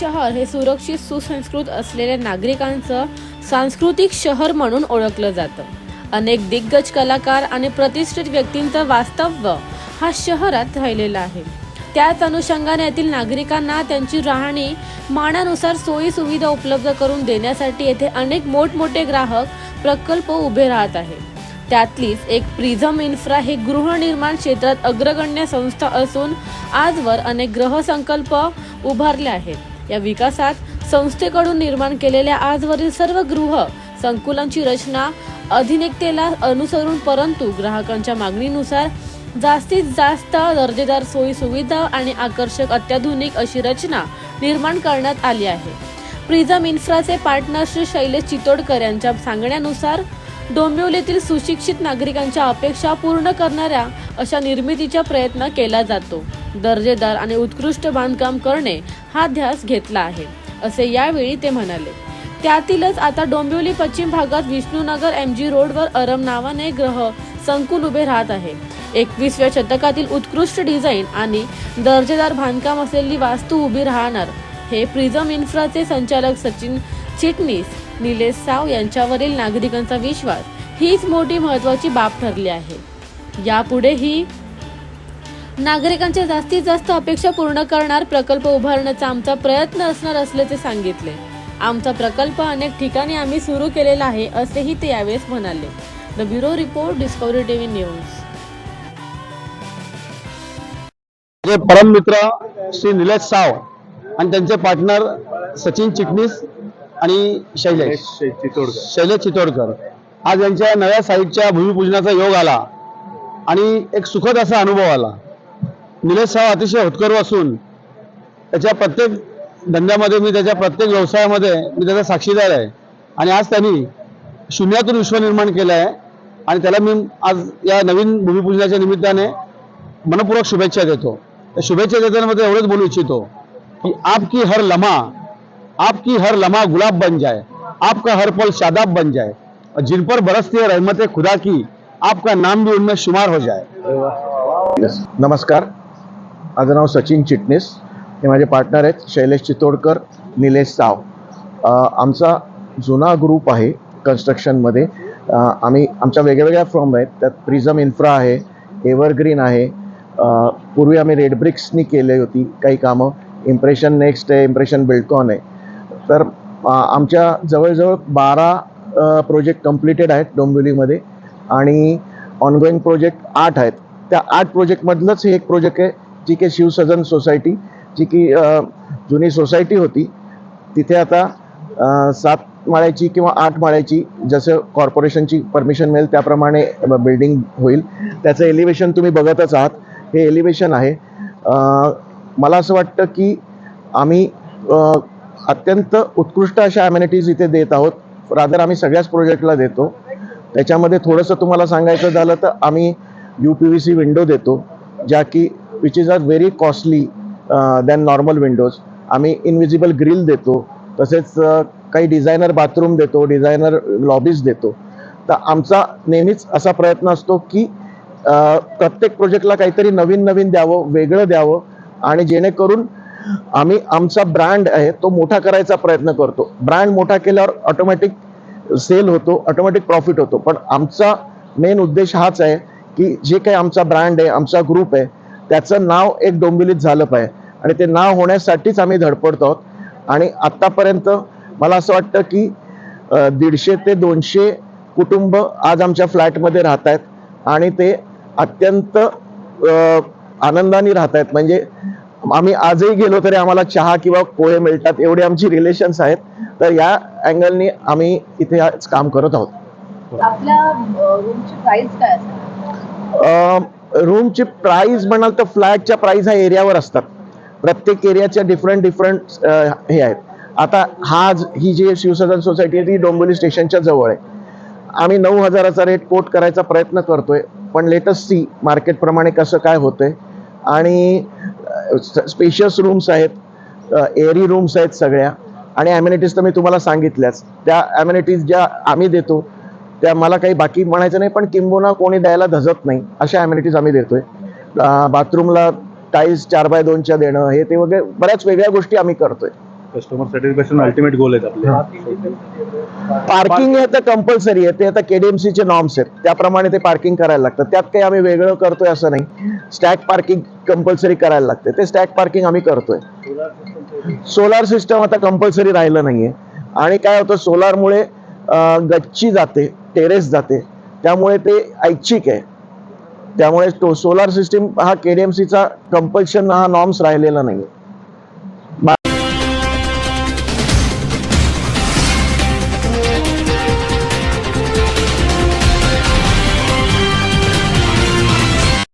शहर हे सुरक्षित सुसंस्कृत असलेल्या नागरिकांचं सांस्कृतिक शहर म्हणून ओळखलं जातं. अनेक दिग्गज कलाकार आणि प्रतिष्ठित व्यक्तींचं वास्तव्य हा शहरात राहिलेला आहे. त्याच अनुषंगाने येथील नागरिकांना त्यांची राहणी मानानुसार सोयी सुविधा उपलब्ध करून देण्यासाठी येथे अनेक मोठमोठे ग्राहक प्रकल्प उभे राहत आहे. त्यातलीच एक प्रिझम इन्फ्रा हे गृहनिर्माण क्षेत्रात अग्रगण्य संस्था असून आजवर अनेक ग्रहसंकल्प उभारले आहेत. या विकासात संस्थेकडून निर्माण केलेल्या आजवरील सर्व गृह संकुलांची रचना अधीनिकतेला अनुसरून परंतु ग्राहकांच्या मागणीनुसार जास्तीत जास्त दर्जेदार सोयी सुविधा आणि आकर्षक अत्याधुनिक अशी रचना निर्माण करण्यात आली आहे. प्रिझम इन्फ्राचे पार्टनर श्री शैलेश चितोडकर यांच्या सांगण्यानुसार डोंबिवलीतील सुशिक्षित नागरिकांच्या अपेक्षा पूर्ण करणाऱ्या अशा निर्मितीचा प्रयत्न केला जातो. दर्जेदार आणि उत्कृष्ट बांधकाम करणे हा ध्यास घेतला आहे असे यावेळी ते म्हणाले. त्यातीलच आता डोंबिवली पश्चिम भागात विष्णूनगर एम जी रोडवर अरम नावाने ग्रह संकुल उभे राहत आहे. एकवीसव्या शतकातील उत्कृष्ट डिझाईन आणि दर्जेदार बांधकाम असलेली वास्तू उभी राहणार हे प्रिझम इन्फ्राचे संचालक सचिन चिटणीस निलेश साव यांच्यावरील नागरिकांचा विश्वास हीच मोठी महत्वाची बाब ठरली आहे. यापुढेही नागरिकांच्या जास्तीत जास्त अपेक्षा पूर्ण करणार प्रकल्प उभारण्याचा आमचा प्रयत्न असणार असल्याचे सांगितले. आमचा प्रकल्प अनेक ठिकाणी आम्ही सुरू केलेला आहे असेही ते यावेळेस म्हणाले. The bureau report Discovery TV news. परम मित्र श्री निलेश साव आणि त्यांचे पार्टनर सचिन चिटणीस आणि शैलेश. शैलेश चितोडकर. आज यांच्या नव्या साईटच्या भूमिपूजनाचा योग आला आणि एक सुखद असा अनुभव आला. निलेश साव अतिशय होतकरू असून त्याच्या प्रत्येक धंद्यामध्ये मी त्याच्या प्रत्येक व्यवसायामध्ये मी त्याचा साक्षीदार आहे. आणि आज त्यांनी शून्यातून विश्व निर्माण केलं आहे. आणि त्याला मी आज या नवीन भूमिपूजनाच्या निमित्ताने मनपूर्वक शुभेच्छा देतो. त्या शुभेच्छा देताना एवढंच बोलू इच्छितो कि आपकी हर लम्हा आपकी हर लम्हा गुलाब बन जाए आपका हर पल शादाब बन जाए और जिन पर बरसती है रहमत खुदा की आपका नाम भी उनमें शुमार हो जाए। नमस्कार माझं नाव सचिन चिटणीस हे माझे पार्टनर आहेत शैलेश चितोडकर निलेश साव. आमचा जुना ग्रुप आहे कन्स्ट्रक्शनमध्ये आम्ही आमच्या वेगवेगळ्या फॉर्म आहेत त्यात प्रिझम इन्फ्रा आहे एव्हरग्रीन आहे. पूर्वी आम्ही रेडब्रिक्सनी केले केली होती काही कामं. इम्प्रेशन नेक्स्ट आहे इम्प्रेशन बिल्डकॉन आहे. तर आमच्या जवळजवळ बारा प्रोजेक्ट कम्प्लिटेड आहेत डोंबिवलीमध्ये आणि ऑनगोईंग प्रोजेक्ट आठ आहेत. त्या आठ प्रोजेक्टमधलंच हे एक प्रोजेक्ट आहे जी की शिवसदन सोसायटी जी की जुनी सोसायटी होती. तिथे आता सात माळ्याची किंवा आठ माळ्याची जसं कॉर्पोरेशनची परमिशन मिळेल त्याप्रमाणे बिल्डिंग होईल. त्याचं एलिव्हेशन तुम्ही बघतच आहात. हे एलिव्हेशन आहे. मला असं वाटतं की आम्ही अत्यंत उत्कृष्ट अशा ॲम्युनिटीज इथे देत आहोत. रादर आम्ही सगळ्याच प्रोजेक्टला देतो. त्याच्यामध्ये थोडंसं तुम्हाला सांगायचं झालं तर आम्ही U P V C window देतो ज्या की which is a very costly than normal windows आम्ही इनविजिबल ग्रिल देतो तसेच काही डिझायनर बाथरूम देतो डिझायनर लॉबीज देतो. तर आमचा नेहमीच असा प्रयत्न असतो की प्रत्येक प्रोजेक्टला काहीतरी नवीन नवीन द्यावं वेगळं द्यावं आणि जेणेकरून आम्ही आमचा ब्रँड आहे तो मोठा करायचा प्रयत्न करतो. ब्रँड मोठा केल्यावर ऑटोमॅटिक सेल होतो ऑटोमॅटिक प्रॉफिट होतो. पण आमचा मेन उद्देश हाच आहे की जे काही आमचा ब्रँड आहे आमचा ग्रुप आहे त्याचं नाव एक डोंबिलीत झालं पाहिजे. आणि ते नाव होण्यासाठीच आम्ही धडपडतो आहोत. आणि आत्तापर्यंत मला असं वाटतं की दीडशे ते दोनशे कुटुंब आज आमच्या फ्लॅटमध्ये राहत आहेत आणि ते अत्यंत आनंदाने राहत आहेत म्हणजे आम्ही आजही गेलो तरी आम्हाला चहा किंवा पोहे मिळतात एवढे आमची रिलेशन्स आहेत. तर या अँगलनी आम्ही इथे काम करत आहोत. रूमची प्राईस म्हणाल तर फ्लॅटच्या प्राईस हा एरियावर असतात. प्रत्येक एरियाच्या डिफरंट डिफरंट हे आहेत. आता हा ही जी शिवसदन सोसायटी आहे ती डोंबिवली स्टेशनच्या जवळ आहे. आम्ही नऊ हजाराचा रेट कोट करायचा प्रयत्न करतोय पण लेटस्ट सी मार्केटप्रमाणे कसं काय होतंय. आणि स्पेशियस रूम्स आहेत एअरी रूम्स आहेत सगळ्या. आणि ॲम्युनिटीज तर मी तुम्हाला सांगितल्याच. त्या ॲम्युनिटीज ज्या आम्ही देतो त्या मला काही बाकी म्हणायचं नाही पण किंबोना कोणी द्यायला धजत नाही अशा ॲम्युनिटीज आम्ही देतोय. बाथरूमला टाईल्स चार बाय दोनच्या देणं हे ते वगैरे बऱ्याच वेगळ्या गोष्टी आम्ही करतोय. कस्टमर सॅटिस्फॅक्शन अल्टिमेट गोल आहेत आपले. पार्किंग हे तर कंपल्सरी आहे. ते आता केडीएमसीचे नॉर्म्स आहेत. त्याप्रमाणे ते पार्किंग करायला लागतं. त्यात काही आम्ही वेगळं करतोय असं नाही. स्टॅक पार्किंग कंपल्सरी करायला लागते. ते स्टॅक पार्किंग आम्ही करतोय. सोलार सिस्टम आता कंपल्सरी राहिलं नाहीये. आणि काय होतं? सोलारमुळे गच्ची जाते टेरेस जाते. त्यामुळे ते ऐच्छिक आहे. त्यामुळे तो सोलार सिस्टीम हा केडीएमसीचा कंपल्शन हा नॉर्म्स राहिलेला नाही